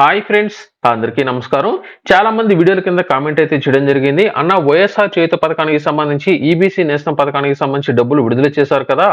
Hi friends అందరికీ నమస్కారం. చాలా మంది వీడియోల కింద కామెంట్ అయితే చేయడం జరిగింది. అన్న వైఎస్ఆర్ చేయుత పథకానికి సంబంధించి ఈబీసీ నేషనల్ పథకానికి సంబంధించి డబ్బులు విడుదల చేశారు కదా.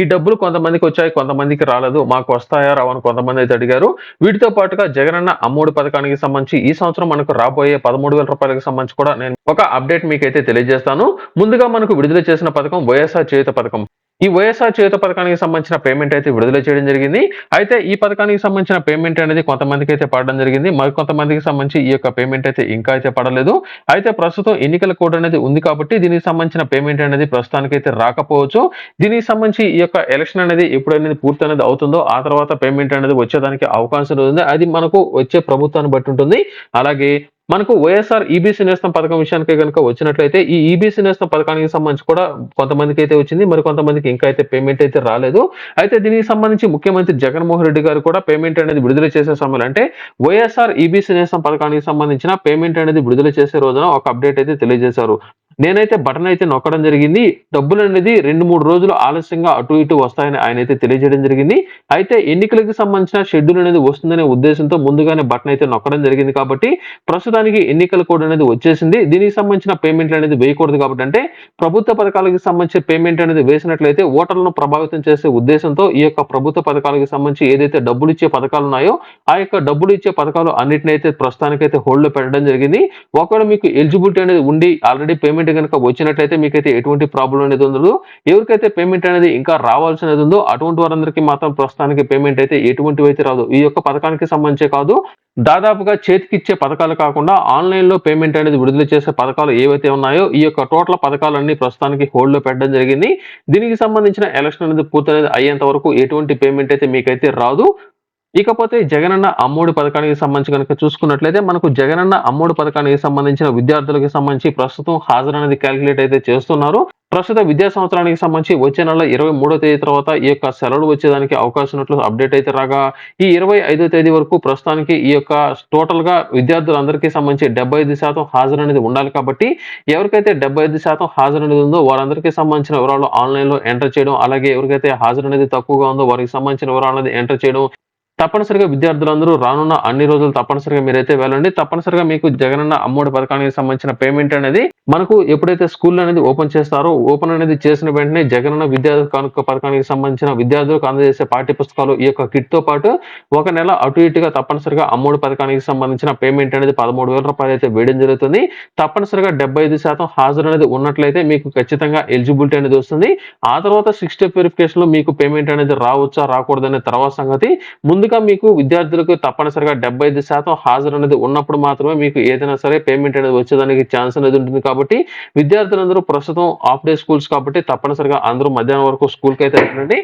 ఈ డబ్బులు కొంతమందికి వచ్చాయి కొంతమందికి రాలేదు. మాకు వస్తాయా రావని కొంతమంది అయితే అడిగారు. వీటితో పాటుగా జగనన్న అమ్మఒడి పథకానికి సంబంధించి ఈ సంవత్సరం మనకు రాబోయే పదమూడు వేల రూపాయలకు సంబంధించి కూడా నేను ఒక అప్డేట్ మీకైతే తెలియజేస్తాను. ముందుగా మనకు విడుదల చేసిన పథకం వైఎస్ఆర్ చేయుత పథకం. ఈ వైఎస్ఆర్ చేత పథకానికి సంబంధించిన పేమెంట్ అయితే విడుదల చేయడం జరిగింది. అయితే ఈ పథకానికి సంబంధించిన పేమెంట్ అనేది కొంతమందికి అయితే పడడం జరిగింది. మరి కొంతమందికి సంబంధించి ఈ యొక్క పేమెంట్ అయితే ఇంకా అయితే పడలేదు. అయితే ప్రస్తుతం ఎన్నికల కోడ్ అనేది ఉంది కాబట్టి దీనికి సంబంధించిన పేమెంట్ అనేది ప్రస్తుతానికి అయితే రాకపోవచ్చు. దీనికి సంబంధించి ఈ యొక్క ఎలక్షన్ అనేది ఎప్పుడనేది పూర్తి అనేది అవుతుందో ఆ తర్వాత పేమెంట్ అనేది వచ్చేదానికి అవకాశం ఉంది. అది మనకు వచ్చే ప్రభుత్వాన్ని బట్టి ఉంటుంది. అలాగే మనకు వైఎస్ఆర్ ఈబీసీ నేస్తం పథకం విషయానికి కనుక వచ్చినట్లయితే ఈ ఈబీసీ నేస్తం పథకానికి సంబంధించి కూడా కొంతమందికి అయితే వచ్చింది మరి కొంతమందికి ఇంకా అయితే పేమెంట్ అయితే రాలేదు. అయితే దీనికి సంబంధించి ముఖ్యమంత్రి జగన్మోహన్ రెడ్డి గారు కూడా పేమెంట్ అనేది విడుదల చేసే సమయంలో అంటే వైఎస్ఆర్ ఈబీసీ నేస్తం పథకానికి సంబంధించిన పేమెంట్ అనేది విడుదల చేసే రోజున ఒక అప్డేట్ అయితే తెలియజేశారు. నేనైతే బటన్ అయితే నొక్కడం జరిగింది. డబ్బులు అనేది రెండు మూడు రోజులు ఆలస్యంగా అటు ఇటు వస్తాయని ఆయన అయితే తెలియజేయడం జరిగింది. అయితే ఎన్నికలకు సంబంధించిన షెడ్యూల్ అనేది వస్తుందనే ఉద్దేశంతో ముందుగానే బటన్ అయితే నొక్కడం జరిగింది కాబట్టి ప్రస్తుతానికి ఎన్నికల కోడ్ అనేది వచ్చేసింది. దీనికి సంబంధించిన పేమెంట్లు అనేది వేయకూడదు కాబట్టి అంటే ప్రభుత్వ పథకాలకు సంబంధించిన పేమెంట్ అనేది వేసినట్లయితే ఓటర్లను ప్రభావితం చేసే ఉద్దేశంతో ఈ యొక్క ప్రభుత్వ పథకాలకు సంబంధించి ఏదైతే డబ్బులు ఇచ్చే పథకాలు ఉన్నాయో ఆ యొక్క డబ్బులు ఇచ్చే పథకాలు అన్నిటిని అయితే ప్రస్తుతానికైతే హోల్డ్ పెట్టడం జరిగింది. ఒకవేళ మీకు ఎలిజిబిలిటీ అనేది ఉండి ఆల్రెడీ పేమెంట్ కనుక వచ్చినట్లయితే మీకైతే ఎటువంటి ప్రాబ్లం అనేది ఉండదు. ఎవరికైతే పేమెంట్ అనేది ఇంకా రావాల్సినది ఉందో అటువంటి వారందరికీ మాత్రం ప్రస్తుతానికి పేమెంట్ అయితే ఎటువంటి అయితే రాదు. ఈ యొక్క పథకానికి సంబంధించే కాదు. దాదాపుగా చేతికిచ్చే పథకాలు కాకుండా ఆన్లైన్లో పేమెంట్ అనేది విడుదల చేసే పథకాలు ఏవైతే ఉన్నాయో ఈ యొక్క టోటల్ పథకాలన్నీ ప్రస్తుతానికి హోల్డ్లో పెట్టడం జరిగింది. దీనికి సంబంధించిన ఎలక్షన్ అనేది పూర్తి అనేది అయ్యేంత వరకు ఎటువంటి పేమెంట్ అయితే మీకైతే రాదు. ఇకపోతే జగనన్న అమ్మోడి పథకానికి సంబంధించి కనుక చూసుకున్నట్లయితే మనకు జగనన్న అమ్మోడి పథకానికి సంబంధించిన విద్యార్థులకు సంబంధించి ప్రస్తుతం హాజరు అనేది క్యాలిక్యులేట్ అయితే చేస్తున్నారు. ప్రస్తుత విద్యా సంవత్సరానికి సంబంధించి వచ్చే నెల ఇరవై మూడో తేదీ తర్వాత ఈ యొక్క సెలవులు వచ్చేదానికి అవకాశం ఉన్నట్లు అప్డేట్ అయితే రాగా ఈ ఇరవై ఐదో తేదీ వరకు ప్రస్తుతానికి ఈ యొక్క టోటల్గా విద్యార్థులందరికీ సంబంధించి డెబ్బై ఐదు శాతం హాజరు అనేది ఉండాలి కాబట్టి ఎవరికైతే డెబ్బై ఐదు శాతం హాజరు అనేది ఉందో వారందరికీ సంబంధించిన వివరాలు ఆన్లైన్లో ఎంటర్ చేయడం అలాగే ఎవరికైతే హాజరు అనేది తక్కువగా ఉందో వారికి సంబంధించిన వివరాలు అనేది ఎంటర్ చేయడం తప్పనిసరిగా విద్యార్థులందరూ రానున్న అన్ని రోజులు తప్పనిసరిగా మీరైతే వెళ్ళండి. తప్పనిసరిగా మీకు జగనన్న అమ్మోడి పథకానికి సంబంధించిన పేమెంట్ అనేది మనకు ఎప్పుడైతే స్కూల్ అనేది ఓపెన్ చేస్తారో ఓపెన్ అనేది చేసిన వెంటనే జగనన్న విద్యా కానుక పథకానికి సంబంధించిన విద్యార్థులకు అందజేసే పాఠ్య పుస్తకాలు ఈ యొక్క కిట్తో పాటు ఒక నెల అటు ఇటుగా తప్పనిసరిగా అమ్మోడి పథకానికి సంబంధించిన పేమెంట్ అనేది పదమూడు వేల రూపాయలు అయితే వేయడం జరుగుతుంది. తప్పనిసరిగా డెబ్బై ఐదు శాతం హాజరు అనేది ఉన్నట్లయితే మీకు ఖచ్చితంగా ఎలిజిబిలిటీ అనేది వస్తుంది. ఆ తర్వాత సిక్స్ స్టెప్ వెరిఫికేషన్లో మీకు పేమెంట్ అనేది రావచ్చా రాకూడదనే తర్వాత సంగతి. ముందు కనుక మీకు విద్యార్థులకు తప్పనిసరిగా డెబ్బై ఐదు శాతం హాజరు అనేది ఉన్నప్పుడు మాత్రమే మీకు ఏదైనా సరే పేమెంట్ అనేది వచ్చేదానికి ఛాన్స్ అనేది ఉంటుంది కాబట్టి విద్యార్థులందరూ ప్రస్తుతం హాఫ్ డే స్కూల్స్ కాబట్టి తప్పనిసరిగా అందరూ మధ్యాహ్నం వరకు స్కూల్కి అయితే వెళ్ళండి.